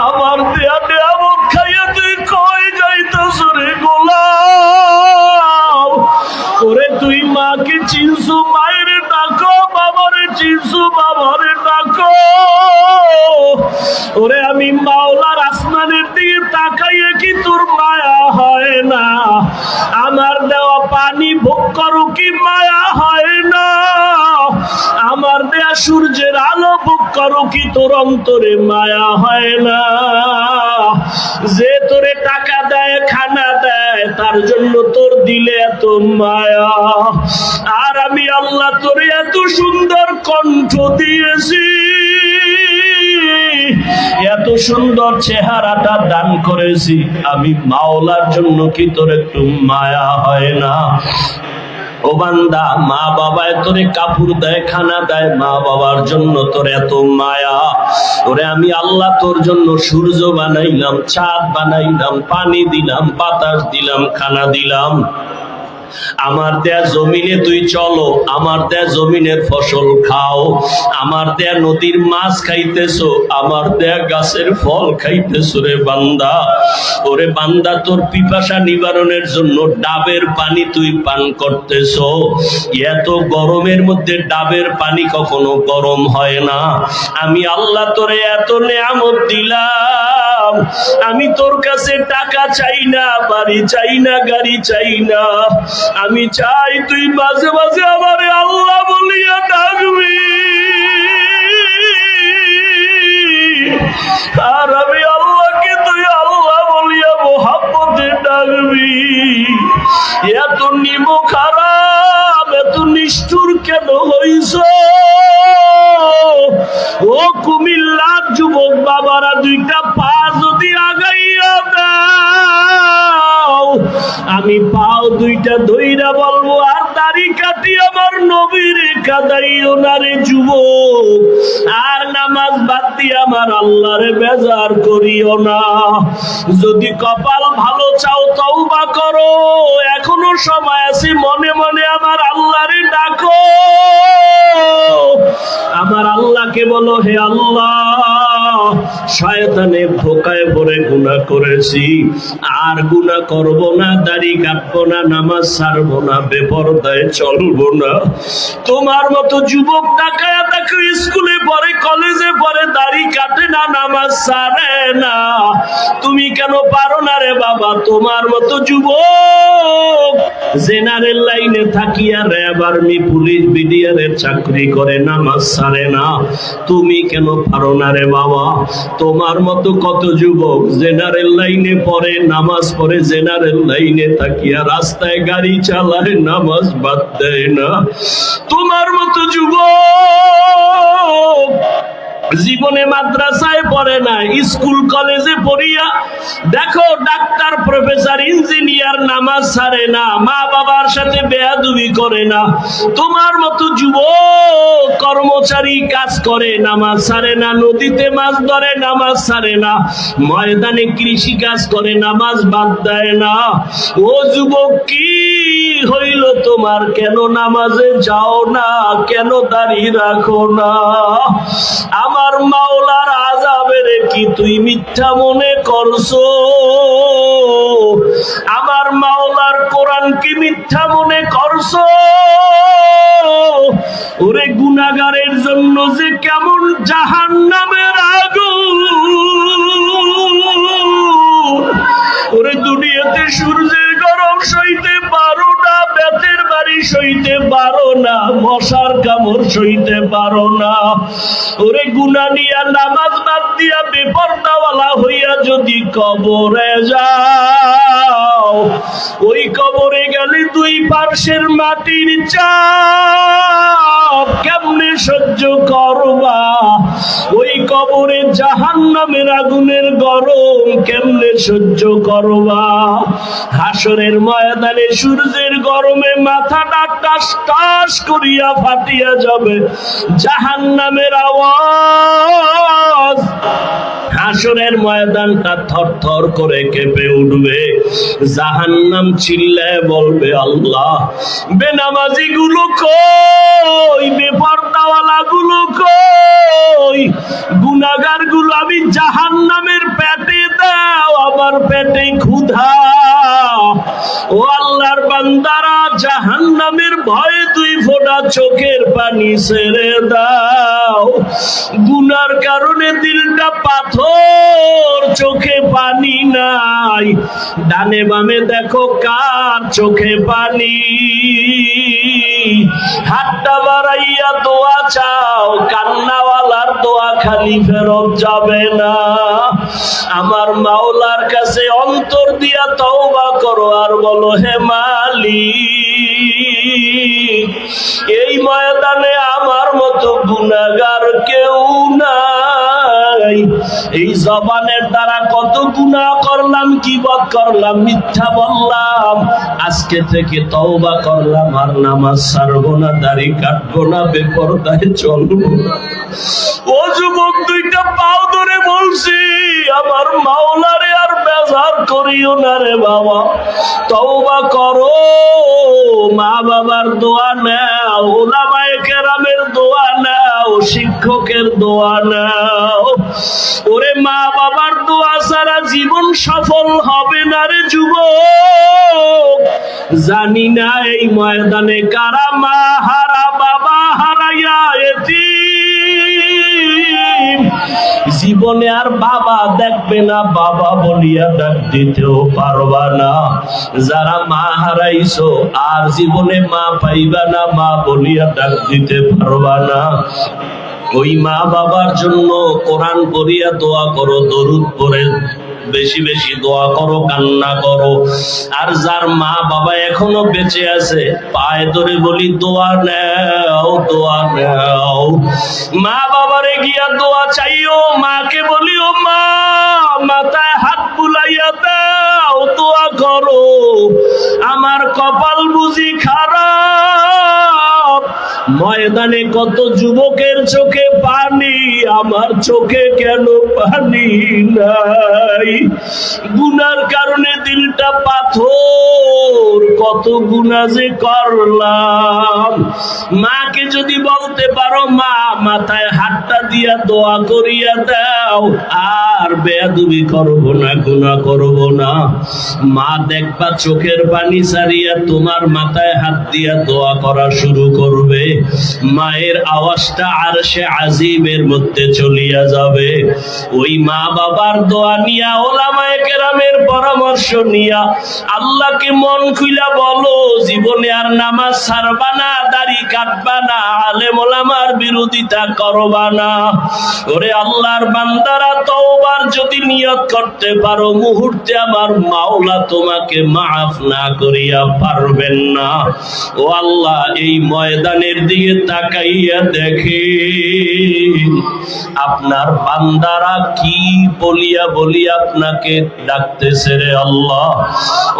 আমার দেয়া দেয়া মুখ খাইয়া তুই কই যাইতেছ রে গোলাম? ওরে তুই মাকে চিনছু, মায়ের ডাকো, বাবারে চিনছু, বাবারে ডাকো। ওরে আমি মাওলার আসমানের দিকে তাকাইয়ে কি তোর মায়া হয় না? আমার দেওয়া পানি ভোগ করো কি মায়া হয় না? আমার দেয়া সূর্যের আলো ভোগ করো কি তোর অন্তরে মায়া হয় না। যে তোরে টাকা দেয়, খানা দেয়, তার জন্য তোর দিলে এত মায়া। আর আমি আল্লাহ তোরে এত সুন্দর কণ্ঠ দিয়েছি। এত সুন্দর চেহারাটা দান করেছি। আমি মাওলার জন্য কি তোর একটু মায়া হয় না? ও বান্দা, মা বাবায় তোরে কাপড় দেয়, খানা দেয়, মা বাবার জন্য তোর এত মায়া। ওরে আমি আল্লাহ তোর জন্য সূর্য বানাইলাম চাঁদ বানাইলাম, পানি দিলাম, বাতাস দিলাম, খানা দিলাম। আমার দেয়া জমিনে তুই চলো, আমার দেয়া জমিনের ফসল খাও। আমার দেয়া নদীর মাছ খাইতেছো, আমার দেয়া গাছের ফল খাইতেছো রে বান্দা। ওরে বান্দা, তোর পিপাসা নিবারণের জন্য ডাবের পানি তুই পান করতেছো। এত গরমের মধ্যে ডাবের পানি কখনো গরম হয় না। আমি আল্লাহ তোরে এত নেয়ামত দিলাম। আমি তোর কাছে টাকা চাই না, বাড়ি চাই না, গাড়ি চাই না। আমি চাই তুই মাঝে মাঝে আমার আল্লাহ বলিয়া ডাকবি। আর আমি আল্লাহকে তুই আল্লাহ বলিয়া মোহাম্মতে ডাকবি। এত নিম খারাপ, এত নিষ্ঠুর কেন হইছ? ও কুমিল্লার যুবক বাবারা, দুইটা পা যদি আগাইয়া আমি পাও দুইটা ধইরা বলব, আর দাড়ি কাটি আমার নবীর কাদাইও না রে যুবক। আর নামাজ বাদ দিয়ে আমার আল্লাহরে বেজার করিও না। যদি কপাল ভালো চাও তওবা করো, এখনও সময় আছে, মনে মনে আমার আল্লাহরে ডাকো। আমার আল্লাহকে বলো, হে আল্লাহ। শয়তানে ধোকায় পড়ে গুনাহ করেছি। আর গুনাহ করব না, দাড়ি কাটবো না, নামাজ ছাড়বো না, বেপরদায় চলবো না। তোমার মতো যুবক টাকায় দেখো, স্কুলে পড়ে, কলেজে পড়ে, দাড়ি কাটে না, নামাজ ছাড়ে না। তুমি কেন পারো না রে বাবা? তোমার মতো যুবক জেনারেল লাইনে থাকিয়া র্যাব আর্মি পুলিশ বিডিআরের চাকরি করে, নামাজ ছাড়ে না। তুমি কেন পারো না রে বাবা? তোমার মতো কত যুবক জেনারেল লাইনে পড়ে, নামাজ পড়ে, জেনারেল লাইনে তাকিয়া রাস্তায় গাড়ি চালায়, নামাজ বাদ দেয় না। তোমার মতো যুবক জীবনে মাদ্রাসায় পড়ে না স্কুল, কলেজে পড়িয়া, দেখো ডাক্তার, প্রফেসর, ইঞ্জিনিয়ার নামাজ ছাড়ে না, মা বাবার সাথে বেয়াদুবি করে না, তোমার মতো যুবক কর্মচারী কাজ করে, নামাজ ছাড়ে না, নদীতে মাছ ধরে, নামাজ ছাড়ে না, ময়দানে কৃষি কাজ করে, নামাজ বাদ দেয় না। ও যুবক, কি হইল তোমার? কেন নামাজে যাও না? কেন দাঁড়িয়ে রাখো না? আমার মাওলার আজাবের কি তুই মিথ্যা মনে করছ? আমার মাওলার কোরআন কি মিথ্যা মনে করছ? ওরে গুনাগারের জন্য যে কেমন জাহান নামের আগুন। ওরে দুনিয়াতে সূর্যের গরম সইতে না বেতের বাড়ি সইতে পারো না, মশার কামড় সইতে পারো না। ওরে গুনা নিয়া নামাজ বাদ দিয়া বেপরদাওয়ালা হইয়া যদি কবরে যাও, ওই কবরে গেলে দুই পার্শ্বের মাটির চাপ কেমনে সহ্য করবা? ওই কবরে জাহান নামের আগুনের গরম কেমনে সহ্য করবা? হাসরের ময়দানে সূর্যের গরমে মাথাটা কাস কাস করিয়া ফাটিয়া যাবে। জাহান নামের আওয়াজ। হাসরের ময়দানটা থর থর করে কেঁপে উঠবে। জাহান্নাম চিল্লে বলবে, আল্লাহ বেনামাজি গুলো কই? বেপরদাওয়ালা গুলো কই? গুনাগারগুলো আমি জাহান্নামের পেটে দাও, আমার পেটে ক্ষুধা। ও আল্লাহর বান্দারা, জাহান্নামের ভয়ে দুই ফোঁটা চোখের পানি ছেড়ে দাও। গুনার কারণে দিলটা পাথর, চোখে পানি নাই। ডানে বামে দেখো কার চোখে পানি। হাতটা বাড়াইয়া দোয়া চাও কান্নাওয়ালার দোয়া খালি ফেরত যাবে না। আমার মাওলার কাছে অন্তর দিয়া তওবা করো আর বলো, হে মালি এই ময়দানে আমার মতো গুনাগার কেউ নাই। এই জবানের দ্বারা কত গুনাহ করলাম কি বদ করলাম, মিথ্যা বললাম। আজকে থেকে তওবা করলাম, আর নামাজ ছাড়বো না, দাড়ি কাটবো না, বেপরদায় চলবো ও যুবক, দুইটা পাও ধরে বলছি, আমার মাওলারে আর বেজার করিও না রে বাবা। তওবা করো মা বাবার দোয়া নাও ওলামায়ে কেরামের দোয়া নাও, শিক্ষকের দোয়া নাও। ওরে মা বাবার দোয়া ছাড়া জীবন সফল হবে না রে যুবক। জানি না এই ময়দানে কারা মা হারা, বাবা হারাইয়া এতিম। জীবনে আর বাবা দেখবে না, বাবা বলিয়া ডাক দিতেও পারবা না। যারা মা হারাইছো, আর জীবনে মা পাইবা না, মা বলিয়া ডাক দিতে পারবা না। ওই মা বাবার জন্য কোরআন পড়িয়া দোয়া করো, দরুদ পড়ে, বেশি বেশি দোয়া করো, কান্না করো। আর যার মা বাবা এখনও বেঁচে আছে, পায়ে ধরে বলি, দোয়া নেও দোয়া নেও। মা বাবারে গিয়া দোয়া চাইও, মাকে বলিও, মা, মাথায় হাত বুলাইয়া দাও, দোয়া করো। আমার কপাল বুঝি খারাপ ময়দানে কত যুবকের চোখে পানি, আমার চোখে কেন পানি নাই? গুনার কারণে দিলটা পাথর, কত গুণা যে করলাম। মাকে যদি বলতে পারো, মা, মাথায় হাতটা দিয়া দোয়া করিয়া দাও, আর বেয়াদুবি করব না গুণা করব না। মা দেখবা চোখের পানি সারিয়া তোমার মাথায় হাত দিয়া দোয়া করা শুরু করবে। মায়ের আওয়াজটা আর সে আজিমের মধ্যে চলিয়া যাবে। ওই মা বাবার দোয়া নিয়া ওলামায়ে কেরামের পরামর্শ নিয়া আল্লাহকে মন খুইলা বলো, জীবনে আর নামাজ ছাড়বা না, দাড়ি কাটবা না, আলেম ওলামার বিরোধিতা করবা না। ওরে আল্লাহর বান্দারা তওবার যদি নিয়ত করতে পারো, মুহূর্তে আমার মাওলা তোমাকে মাফ না করিয়া পারবেন না। ও আল্লাহ, এই ময়দানের দিকে তাকাইয়া দেখে, আপনার বান্দারা কি বলিয়া বলি আপনাকে ডাকতেছে রে আল্লাহ?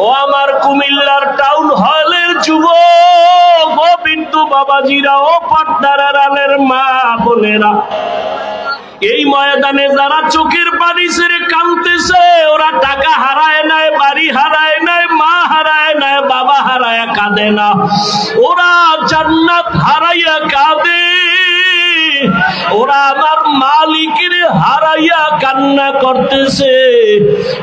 ও আমার কুমিল্লার টাউন হলের যুবক, ও বাবাজিরা, ও পাটনার আলের মা বোনেরা। এই ময়দানে যারা চোখের পানি ছেড়ে কাঁদতেছে, ওরা টাকা হারায় নাই, বাড়ি হারায় নাই মা হারায় নাই বাবা হারায় কাঁদে না। ওরা জান্নাত হারাইয়া কাঁদে। ওরা আমার মালিকের হারাইয়া কান্না করতেছে।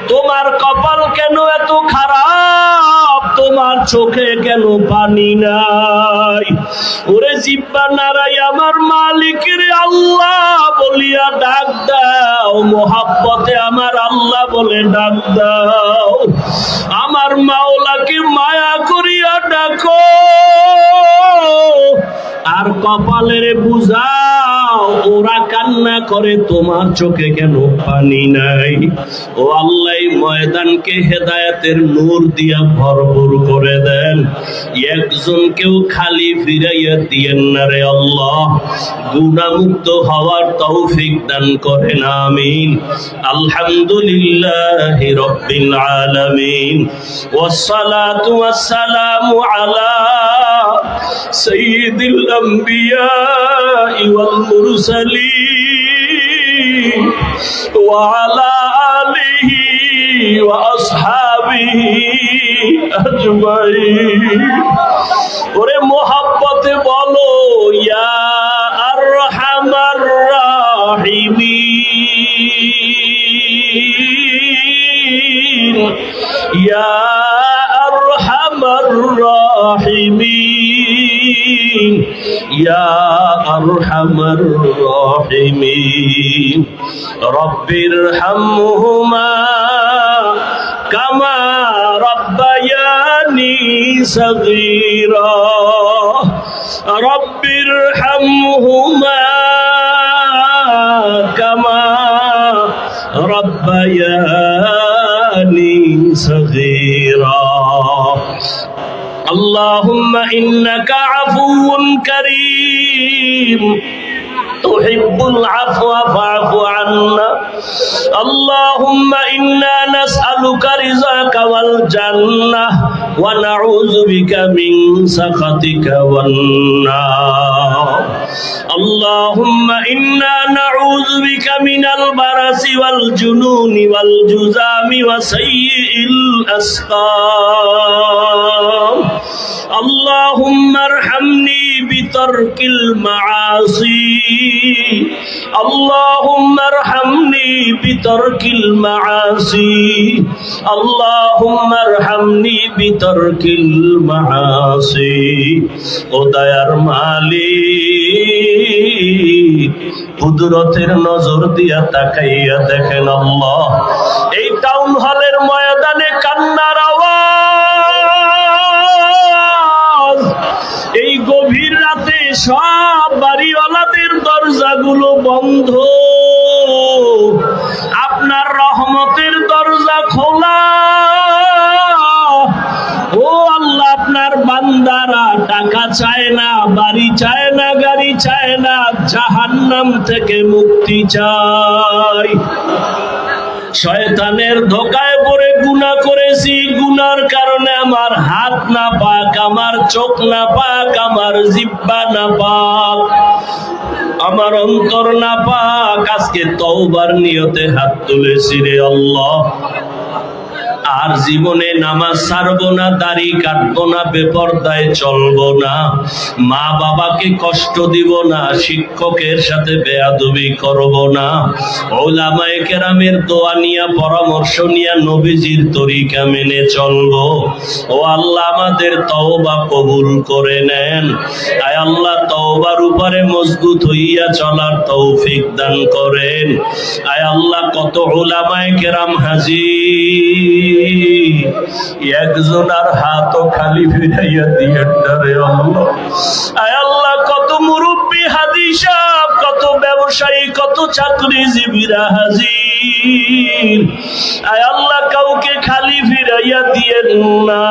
তোমার কপাল কেন এত খারাপ? তোমার চোখে কেন পানি নাই? ওরে জিব্বা নারাই আমার মালিকের আল্লাহ বলিয়া ডাক দাও। মোহাব্বতে আমার আল্লাহ বলে ডাক দাও। আমার মাওলাকে কপালের বুঝাও, ওরা কান্না করে, তোমার চোখে কেন পানি নাই? ও আল্লাহ ময়দানকে হেদায়েতের নূর দিয়া ভরপুর করে দেন। একজন কেউ খালি ফিরাইয়া দিয়েন না রে আল্লাহ। গুণামুক্ত হওয়ার তৌফিক দান করেন, আমিন। আলহামদুলিল্লাহ রব্বিল আলামিন। ওয়াসসালাতু ওয়াসসালামু আলা سيد الأنبياء والمرسلين وعلى آله وأصحابه আজমাইন ওরে মোহাব্বতে বলো ইয়া أرحم الراحمين. رب ارحمهما كما ربياني صغيرا. رب ارحمهما كما ربياني صغيرا. اللهم إنك عفو كريم. تحب العفو فاعف عنا اللهم إنا نسألك رزاك والجنة ونعوذ بك من سخطك والنار اللهم إنا نعوذ بك من البرس والجنون والجزام وسيء الأسقام اللهم ارحمني بترك المعاصي اللهم ارحمني بترك المعاصي اللهم ارحمني بترك المعاصي ও দয়ার মালিক কুদরতের নজর দিয়া তাকাইয়া দেখেন আল্লাহ এই টাউন হলের ময়দানে কান্নার সব বাড়িওয়ালাদের দরজাগুলো বন্ধ। আপনার রহমতের দরজা খোলা। ও আল্লাহ, আপনার বান্দারা টাকা চায় না, বাড়ি চায় না, গাড়ি চায় না, জাহান্নাম থেকে মুক্তি চায় শয়তানের ধোকায় পড়ে গুনা করেছি। গুনার কারণে আমার হাত না পাক, আমার চোখ না পাক, আমার জিব্বা না পাক, আমার অন্তর না পাক। আজকে তওবার নিয়তে হাত তুলেছি রে আল্লাহ। আর জীবনে নামাজ ছাড়বো না, দাড়ি কাটবো না, বেপরদায় চলবো না। মা বাবাকে কষ্ট দিব না, শিক্ষকের সাথে বেয়াদবি করব না। ওলামায়ে কেরামের দোয়া নিয়া, পরামর্শ নিয়া, নবীজির তরিকা মেনে চলবো। ও আল্লাহ আমাদের তওবা কবুল করে নেন। আয় আল্লাহ, তওবার উপরে মজবুত হইয়া চলার তৌফিক দান করেন। আয় আল্লাহ, কত ওলামায়ে কেরাম হাজির। একজন আর হাতও খালি ফিরাইয়া দিয়ে ডারে আল্লাহ। কত মুরব্বী হাদিসা কত ব্যবসায়ী, কত চাকরিজীবীরা হাজির। আয় আল্লাহ, কাউকে খালি ফিরাইয়া দিয়েন না।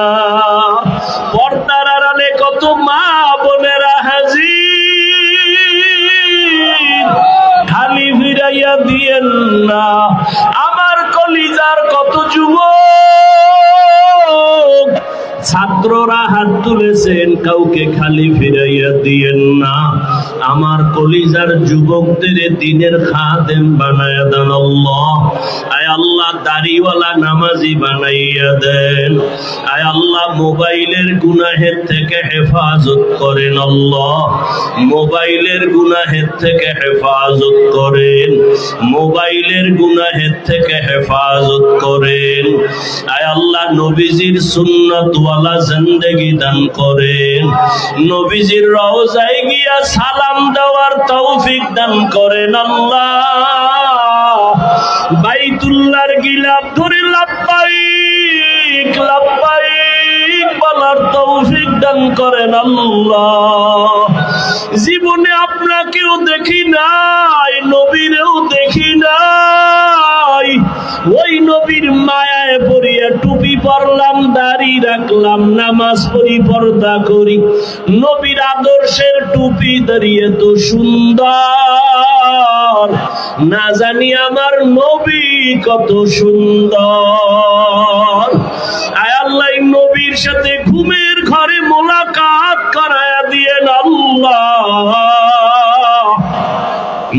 পর্দার আড়ালে কত মা বোনেরা হাজির। খালি ফিরাইয়া দিয়েন না। আমার কলিজার কত যুবক ছাত্ররা হাত তুলেছেন, কাউকে খালি ফিরাইয়া দিয়েন না। আমার কলিজার যুবকদের দিনের খাদেম বানায় দেন আল্লাহ। আল্লাহ দাড়িওয়ালা নামাজি বানাইয়া দেন। আয় আল্লাহ, মোবাইলের গুনাহের থেকে হেফাজত করেন আল্লাহ। মোবাইলের গুনাহের থেকে হেফাজত করেন। মোবাইলের গুনাহের থেকে হেফাজত করেন। আয় আল্লাহ, নবীজির সুন্নত ওয়ালা জিন্দেগি দান করেন। নবীজির রওজায় গিয়া সালাম দেওয়ার তৌফিক দান করেন আল্লাহ। বাইতুল্লাহর গিলাপ ধরে লাব্বাইক লাব্বাইক বলার তৌফিক দান করেন আল্লাহ। জীবনে আপনাকেও দেখি নাই, নবীরেও দেখি নাই। পরলাম দাড়ি রাখলাম, নামাজ পড়ি, পর্দা করি। নবীর আদর্শের টুপি দাঁড়িয়ে তো সুন্দর। না জানি আমার নবী কত সুন্দর। আয় আল্লাহ নবীর সাথে ঘুমের ঘরে মোলাকাত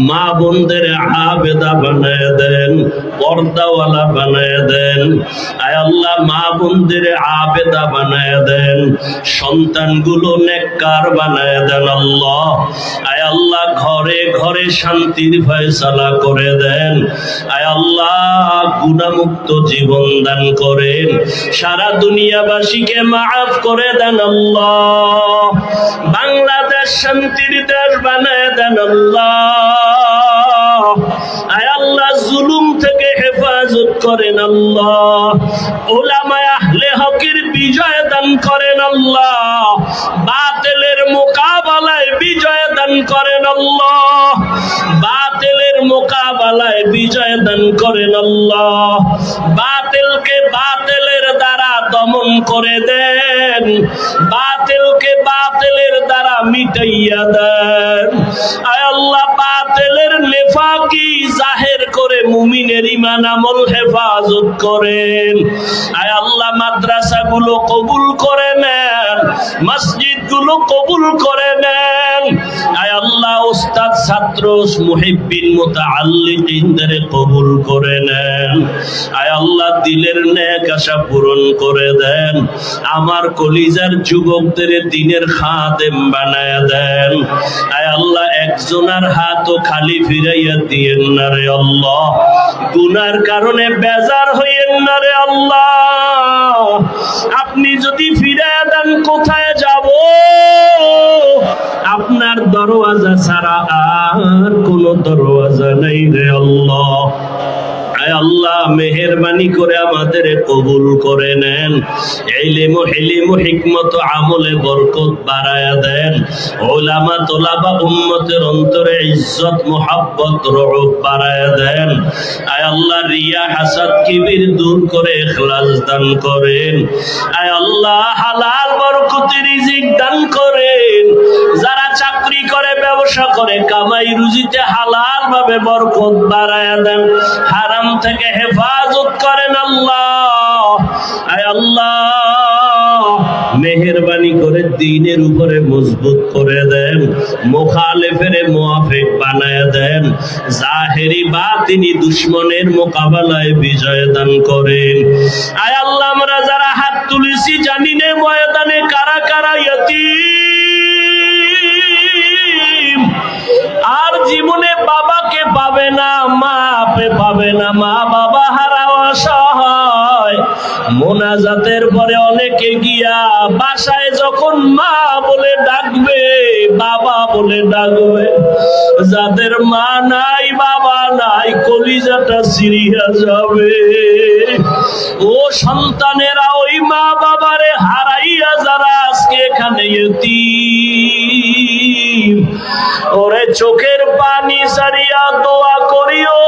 মা বোনদের আবেদা বানায় দেন, পর্দাওয়ালা বানায় দেন। আয় আল্লাহ, মা বোনদের আবেদা বানায় দেন, সন্তানগুলো নেককার বানায় দেন আল্লাহ। আয় আল্লাহ, ঘরে ঘরে শান্তির ফয়সালা করে দেন। আয় আল্লাহ, গুণামুক্ত জীবন দান করেন। সারা দুনিয়াবাসীকে মাফ করে দেন আল্লাহ। বাংলাদেশ শান্তির দেশ বানায় দেন আল্লাহ। আয় আল্লাহ জুলুম থেকে হেফাজত করেন আল্লাহ। ওলামায় আহলে হকের বিজয় দান করেন আল্লাহ। বাতিলের মোকাবেলায় বিজয় দান করেন আল্লাহ। বাতিলের মোকাবেলায় বিজয় দান করেন আল্লাহ। বাতিলকে বাতিলের দ্বারা দমন করে দেন। বাতিলকে দ্বারা মিটাইয়া দেন আয় আল্লাহ, বাতিলের নেফাকি জাহের করে মুমিনের ইমান আমল হেফাজত করেন। আয় আল্লাহ, মাদ্রাসাগুলো কবুল করে নেন, মসজিদগুলো কবুল করে নেন। উস্তাদ ছাত্র কবুল করে নেন। আল্লাহ আমার কলিজার যুবকদের দিনের খাদেম বানায় দেন। আয় আল্লাহ, একজনের হাতও খালি ফিরাইয়া দিয়েন না রে আল্লাহ। গুনার কারণে বেজার হইয়েন না রে আল্লাহ। আপনি যদি ফিরাইয়া দেন, কোথায় যাব? দরওয়াজা ছাড়া আর কোন দরওয়াজা নেই রে আল্লাহ। আয় আল্লাহ, মেহেরবানি করে আমাদের কবুল করে নেন। ইলম হিলিম হিকমত আমলে বরকত বাড়ায়া দেন। ওলামা, তোলাবা উম্মতের অন্তরে ইজ্জত, মোহাব্বত রূপ বাড়ায়া দেন। আয় আল্লাহ, রিয়া, হাসাদ, কিবির দূর করে ইখলাস দান করেন। আয় আল্লাহ, হালাল বরকতি রিজিক দান করেন। যারা চাকরি করে, ব্যবসা করে, কামাই রুজিতে হালাল ভাবে বরকত বাড়ায়া দেন, হারাম থেকে হেফাজত করেন আল্লাহ। আয় আল্লাহ, মেহরবানি করে দিনের উপরে মজবুত করে দেন, মোখালেফের মুআফিক বানায় দেন, জাহেরি বাতিনি দুশ্মনের মোকাবেলায় বিজয় দান করেন। আয় আল্লাহ, আমরা যারা হাত তুলেছি জানি নে ময়দানে কারা কারা ইয়তীম? মোনাজাতের পরে অনেকে গিয়া বাসায় যখন মা বলে ডাকবে, বাবা বলে ডাকবে, যাদের মা নাই, বাবা নাই, কলিজাটা সিরিয়া যাবে। ও সন্তানেরা, ওই মা বাবারে হারাইয়া যারা আজকে এখানে ওরে চোখের পানি সারিয়া দোয়া করিও।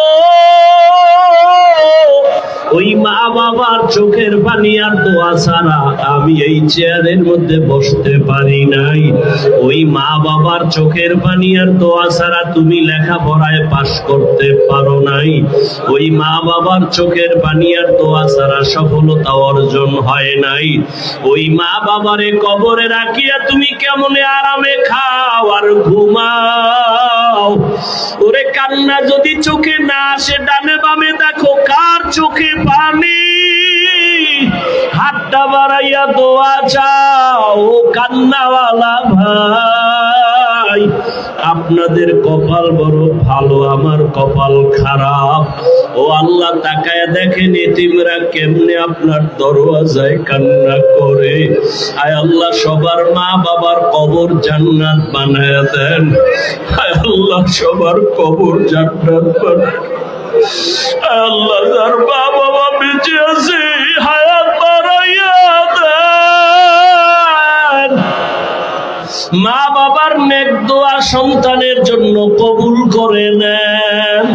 মা বাবার চোখের পানি আর দোয়া ছাড়া আমি এই চেয়ারের মধ্যে বসতে পারি নাই। ওই মা বাবার চোখের পানি আর দোয়া ছাড়া তুমি লেখাপড়ায় পাশ করতে পারো নাই। ওই মা বাবার চোখের পানি আর দোয়া ছাড়া সফলতা অর্জন হয় নাই। ওই মা বাবারে কবরে রাখিয়া তুমি কেমন আরামে খাও আর ঘুমাও? ওরে কান্না যদি চোখে না আসে, ডানে বামে দেখো কার চোখে পানি হাতটা বাড়াইয়া দোয়া চাও, কান্নাওয়ালা ভাই। আপনাদের কপাল বড় ভালো, আমার কপাল খারাপ। ও আল্লাহ, তাকায় দেখেন এতিমরা কেমনে আপনার দরওয়াজায় কান্না করে। আয় আল্লাহ, সবার মা বাবার কবর জান্নাত বানায় দেন। আয় আল্লাহ, সবার কবর জান্নাত বানায় যার মা বাবা বেঁচে আছে হায়াত বাড়াইয়া দেন। মা বাবার নেক দোয়া সন্তানের জন্য কবুল করে নেন।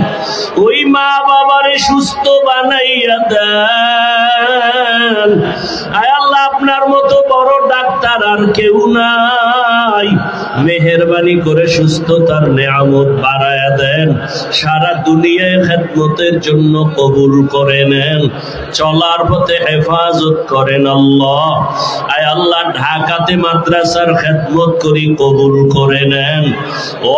ওই মা বাবারে সুস্থ বানাইয়া দেন। আয় আল্লাহ, আপনার মতো বড় ডাক্তার আর কেউ নাই। মেহরবানি করে সুস্থতার নেয়ামত বাড়ায় দেন। সারা দুনিয়ায় খেদমতের জন্য কবুল করে নেন। চলার পথে হেফাজত করেন আল্লাহ। আয় আল্লাহ, ঢাকাতে মাদ্রাসার খেদমত করি কবুল করে নেন।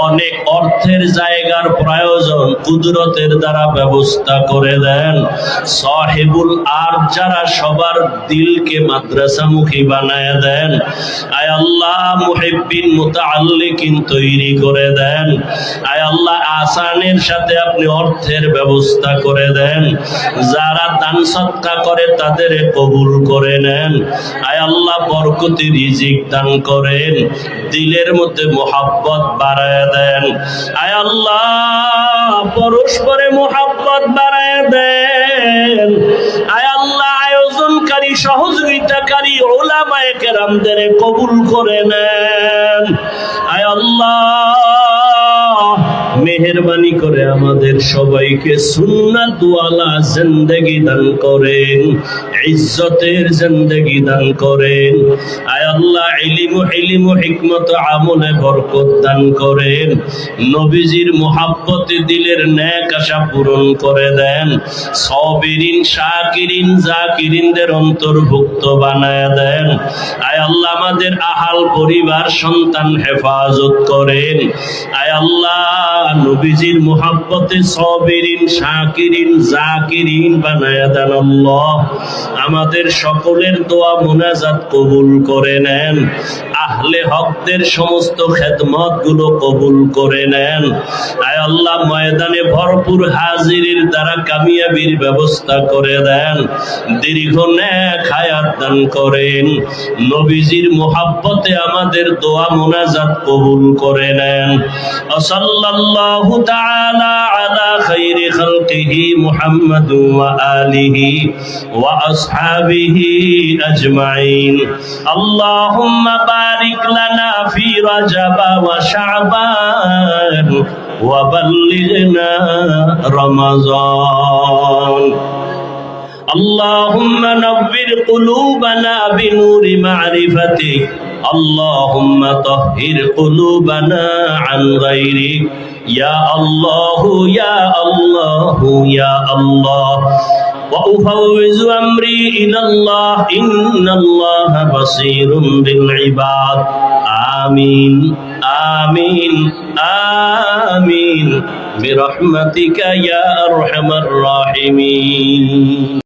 অনেক অর্থের জায়গার প্রয়োজন কুদরতের দ্বারা ব্যবস্থা করে দেন। সাহেবুল আর যারা সবার দিলকে মাদ্রাসামুখী বানায় দেন আয় আল্লাহ মুহিব্বিন মুতাআল্লিকিন তৈরি করে দেন। আয় আল্লাহ আসানের সাথে আপনি অর্থের ব্যবস্থা করে দেন। যারা দান সৎকা করে তাদের কবুল করে নেন। আয় আল্লাহ বরকতি রিজিক দান করেন। দিলের মধ্যে মোহাব্বত বাড়ায় দেন। আয় আল্লাহ পরস্পরে মোহাব্বত বাড়ায় দেন। ওলামায়ে কেরামদের কবুল করে নেন। আয় আল্লাহ। মেহরবানি করে আমাদের সবাইকে সুন্নাত জিন্দেগি দান করেন, ইজ্জতের জিন্দেগি দান করেন। আয় আল্লাহ হিকমত, আমলে বরকত দান করেন। নবীজির দিলের ন্যাক আশা পূরণ করে দেন। সবিরিন, শাকিরিন, জাকিরিনদের অন্তর্ভুক্ত বানায় দেন। আয় আল্লাহ, আমাদের আহাল পরিবার সন্তান হেফাজত করেন। আয় আল্লাহ নবীজির মোহাব্বতে সবিরিন, শাকিরিন, জাকিরিন বানায় দেন আল্লাহ। আমাদের সকলের দোয়া মোনাজাত কবুল করে নেন। আহলে হকদের সমস্ত খেদমতগুলো কবুল করে নেন। আয় আল্লাহ, ময়দানে ভরপুর হাজিরির দ্বারা কামিয়াবির ব্যবস্থা করে দেন। দীর্ঘ ন্যাক হায়াত দান করেন। নবীজির মোহাব্বতে আমাদের দোয়া মোনাজাত কবুল করে নেন। সাল্লাল্লাহু الله تعالى على خير خلقه محمد وآله وأصحابه أجمعين. اللهم بارك لنا في رجب وشعبان وبلغنا رمضان. اللهم نور قلوبنا بنور معرفتك اللهم طهر قلوبنا عن غيرك يا الله يا الله يا الله وأفوز أمري إلى الله إن الله بصير بالعباد آمين آمين آمين برحمتك يا أرحم الراحمين